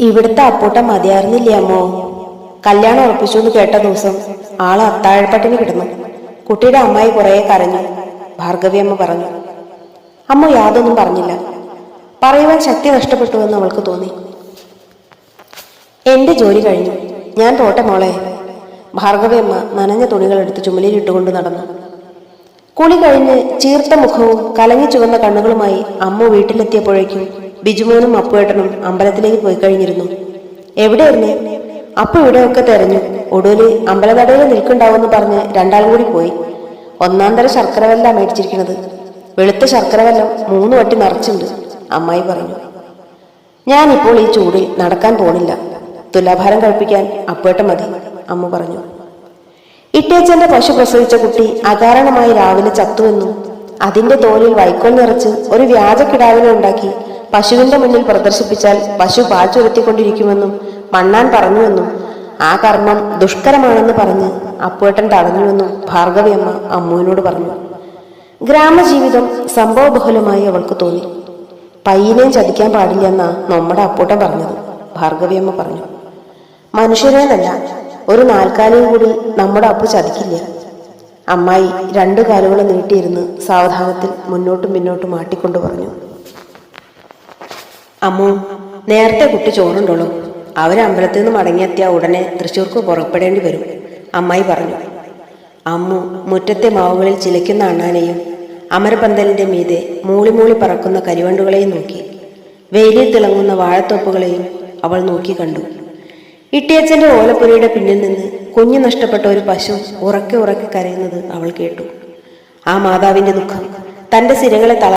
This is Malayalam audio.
ഇവിടുത്തെ അപ്പൂട്ട മതിയായിരുന്നില്ലേ അമ്മോ? കല്യാണം ഉറപ്പിച്ചു എന്ന് കേട്ട ദിവസം ആൾ അത്താഴപ്പട്ടിന് കിടന്നു. കുട്ടിയുടെ അമ്മായി കുറേ കരഞ്ഞു. ഭാർഗവി അമ്മ പറഞ്ഞു അമ്മ യാതൊന്നും പറഞ്ഞില്ല. പറയുവാൻ ശക്തി നഷ്ടപ്പെട്ടു എന്ന് അവൾക്ക് തോന്നി. എന്റെ ജോലി കഴിഞ്ഞു. ഞാൻ പോട്ടെ മോളെ. ഭാർഗവിയമ്മ നനഞ്ഞ തുണികൾ എടുത്ത് ചുമലിലിട്ടുകൊണ്ട് നടന്നു. കുളി കഴിഞ്ഞ് ചീർത്ത മുഖവും കലങ്ങി ചുവന്ന കണ്ണുകളുമായി അമ്മ വീട്ടിലെത്തിയപ്പോഴേക്കും ബിജുമോനും അപ്പുവേട്ടനും അമ്പലത്തിലേക്ക് പോയി കഴിഞ്ഞിരുന്നു. എവിടെയായിരുന്നേ? അപ്പു ഇവിടെയൊക്കെ തെരഞ്ഞു. ഒടുവിൽ അമ്പലനടയിൽ നിൽക്കുണ്ടാവുമെന്ന് പറഞ്ഞ് രണ്ടാളും കൂടി പോയി. ഒന്നാം തരം ശർക്കര വെല്ല മേടിച്ചിരിക്കുന്നത് വെളുത്ത ശർക്കര വെല്ലം മൂന്ന് വട്ടി നിറച്ചുണ്ട് അമ്മായി പറഞ്ഞു. ഞാനിപ്പോൾ ഈ ചൂടിൽ നടക്കാൻ പോണില്ല. തുലാഭാരം കഴിപ്പിക്കാൻ അപ്പുവേട്ടൻ മതി അമ്മ പറഞ്ഞു. ഇട്ടേച്ചന്റെ പശു പ്രസവിച്ച കുട്ടി അകാരണമായി രാവിലെ ചത്തുവെന്നും അതിന്റെ തോലിൽ വൈക്കോൽ നിറച്ച് ഒരു വ്യാജ കിടാവിനെ ഉണ്ടാക്കി പശുവിന്റെ മുന്നിൽ പ്രദർശിപ്പിച്ചാൽ പശു പാൽ ചുരത്തിക്കൊണ്ടിരിക്കുമെന്നും മണ്ണാൻ പറഞ്ഞുവെന്നും ആ കർമ്മം ദുഷ്കരമാണെന്ന് പറഞ്ഞ് അപ്പുവേട്ടൻ തടഞ്ഞുവെന്നും ഭാർഗവിയമ്മ അമ്മുവിനോട് പറഞ്ഞു. ഗ്രാമജീവിതം സംഭവബഹുലമായി അവൾക്ക് തോന്നി. പയ്യനെയും ചതിക്കാൻ പാടില്ല പാടില്ലെന്നാ നമ്മുടെ അപ്പൂട്ടൻ പറഞ്ഞത് ഭാർഗവിയമ്മ പറഞ്ഞു. മനുഷ്യരേന്നല്ല ഒരു നാൽക്കാലിയും കൂടി നമ്മുടെ അപ്പു ചതിക്കില്ല. അമ്മായി രണ്ടു കാലുകളെ നീട്ടിയിരുന്ന് സാവധാനത്തിൽ മുന്നോട്ടും പിന്നോട്ടും മാട്ടിക്കൊണ്ട് പറഞ്ഞു. അമ്മു നേരത്തെ കുട്ടി ചോറുണ്ടോളൂ. അവരമ്പലത്തിൽ നിന്ന് മടങ്ങിയെത്തിയ ഉടനെ തൃശ്ശൂർക്ക് പുറപ്പെടേണ്ടി വരും അമ്മായി പറഞ്ഞു. അമ്മു മുറ്റത്തെ മാവുകളിൽ ചിലയ്ക്കുന്ന അണ്ണാനെയും അമരപന്തലിന്റെ മീതെ മൂളിമൂളി മൂളി പറക്കുന്ന കരിവണ്ടുകളെയും നോക്കി. വെയിലിൽ തിളങ്ങുന്ന വാഴത്തോപ്പുകളെയും അവൾ നോക്കി കണ്ടു. ഇട്ടിയച്ചന്റെ ഓലപ്പുരയുടെ പിന്നിൽ നിന്ന് കുഞ്ഞു നഷ്ടപ്പെട്ട ഒരു പശു ഉറക്കെ ഉറക്കെ കരയുന്നത് അവൾ കേട്ടു. ആ മാതാവിന്റെ ദുഃഖം തന്റെ സിരകളെ തള